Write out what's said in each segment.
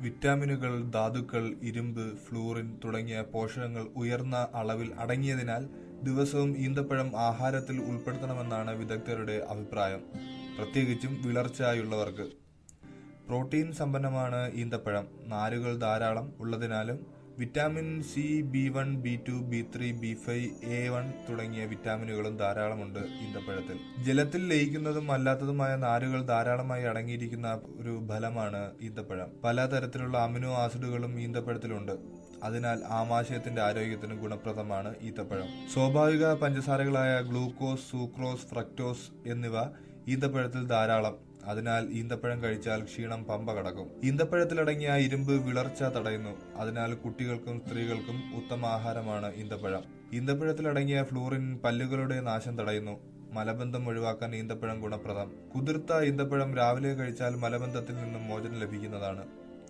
വിറ്റാമിനുകൾ ധാതുക്കൾ ഇരുമ്പ് ഫ്ലൂറിൻ തുടങ്ങിയ പോഷകങ്ങൾ ഉയർന്ന അളവിൽ അടങ്ങിയതിനാൽ ദിവസവും ഈന്തപ്പഴം ആഹാരത്തിൽ ഉൾപ്പെടുത്തണമെന്നാണ് വിദഗ്ധരുടെ അഭിപ്രായം. പ്രത്യേകിച്ചും വിളർച്ചയുള്ളവർക്ക് പ്രോട്ടീൻ സമ്പന്നമാണ് ഈന്തപ്പഴം. നാരുകൾ ധാരാളം ഉള്ളതിനാലും vitamin C B one B two B three B five A one തുടങ്ങിയ വിറ്റാമിനുകളും ധാരാളമുണ്ട് ഈന്തപ്പഴത്തിൽ. ജലത്തിൽ ലയിക്കുന്നതും അല്ലാത്തതുമായ നാരുകൾ ധാരാളമായി അടങ്ങിയിരിക്കുന്ന ഒരു ഫലമാണ് ഈന്തപ്പഴം. പലതരത്തിലുള്ള അമിനോ ആസിഡുകളും ഈന്തപ്പഴത്തിലുണ്ട്. അതിനാൽ ആമാശയത്തിന്റെ ആരോഗ്യത്തിന് ഗുണപ്രദമാണ് ഈത്തപ്പഴം സ്വാഭാവിക പഞ്ചസാരകളായ ഗ്ലൂക്കോസ് സൂക്രോസ് ഫ്രക്ടോസ് എന്നിവ ഈന്തപ്പഴത്തിൽ ധാരാളം അതിനാൽ ഈന്തപ്പഴം കഴിച്ചാൽ ക്ഷീണം പമ്പ കടക്കും. ഈന്തപ്പഴത്തിലടങ്ങിയ ഇരുമ്പ് വിളർച്ച തടയുന്നു. അതിനാൽ കുട്ടികൾക്കും സ്ത്രീകൾക്കും ഉത്തമ ആഹാരമാണ് ഈന്തപ്പഴം. ഈന്തപ്പഴത്തിലടങ്ങിയ ഫ്ലൂറിൻ പല്ലുകളുടെ നാശം തടയുന്നു. മലബന്ധം ഒഴിവാക്കാൻ ഈന്തപ്പഴം ഗുണപ്രദം. കുതിർത്ത ഈന്തപ്പഴം രാവിലെ കഴിച്ചാൽ മലബന്ധത്തിൽ നിന്നും മോചനം ലഭിക്കുന്നതാണ്.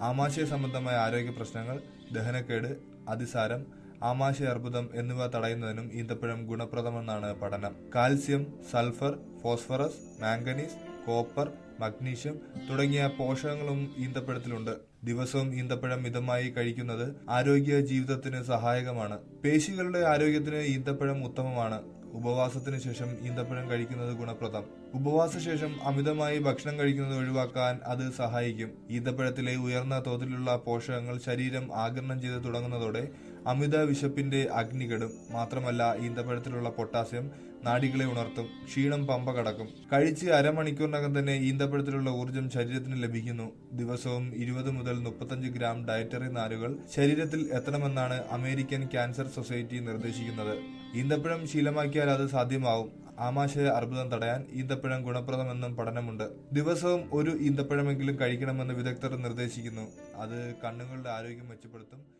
ആമാശയ സംബന്ധമായ ആരോഗ്യ പ്രശ്നങ്ങൾ ദഹനക്കേട് അതിസാരം ആമാശയ അർബുദം എന്നിവ തടയുന്നതിനും ഈന്തപ്പഴം ഗുണപ്രദമെന്നാണ് പഠനം. Calcium sulphur phosphorus manganese copper magnesium തുടങ്ങിയ പോഷകങ്ങളും ഈന്തപ്പഴത്തിലുണ്ട്. ദിവസവും ഈന്തപ്പഴം മിതമായി കഴിക്കുന്നത് ആരോഗ്യ ജീവിതത്തിന് സഹായകമാണ്. പേശികളുടെ ആരോഗ്യത്തിന് ഈന്തപ്പഴം ഉത്തമമാണ്. ഉപവാസത്തിന് ശേഷം ഈന്തപ്പഴം കഴിക്കുന്നത് ഗുണപ്രദം. ഉപവാസ ശേഷം അമിതമായി ഭക്ഷണം കഴിക്കുന്നത് ഒഴിവാക്കാൻ അത് സഹായിക്കും. ഈന്തപ്പഴത്തിലെ ഉയർന്ന തോതിലുള്ള പോഷകങ്ങൾ ശരീരം ആഗിരണം ചെയ്ത് തുടങ്ങുന്നതോടെ അമിത വിശപ്പിന്റെ അഗ്നി കെടും മാത്രമല്ല ഈന്തപ്പഴത്തിലുള്ള പൊട്ടാസ്യം നാടികളെ ഉണർത്തും ക്ഷീണം പമ്പ കടക്കും. കഴിച്ച് അരമണിക്കൂറിനകം തന്നെ ഈന്തപ്പഴത്തിലുള്ള ഊർജം ശരീരത്തിന് ലഭിക്കുന്നു. ദിവസവും ഇരുപത് മുതൽ മുപ്പത്തഞ്ച് ഗ്രാം ഡയറ്ററി നാരുകൾ ശരീരത്തിൽ എത്തണമെന്നാണ് അമേരിക്കൻ ക്യാൻസർ സൊസൈറ്റി നിർദ്ദേശിക്കുന്നത്. ഈന്തപ്പഴം ശീലമാക്കിയാൽ അത് സാധ്യമാവും. ആമാശയ അർബുദം തടയാൻ ഈന്തപ്പഴം ഗുണപ്രദമെന്നും പഠനമുണ്ട്. ദിവസവും ഒരു ഈന്തപ്പഴമെങ്കിലും കഴിക്കണമെന്ന് വിദഗ്ധർ നിർദ്ദേശിക്കുന്നു. അത് കണ്ണുകളുടെ ആരോഗ്യം മെച്ചപ്പെടുത്തും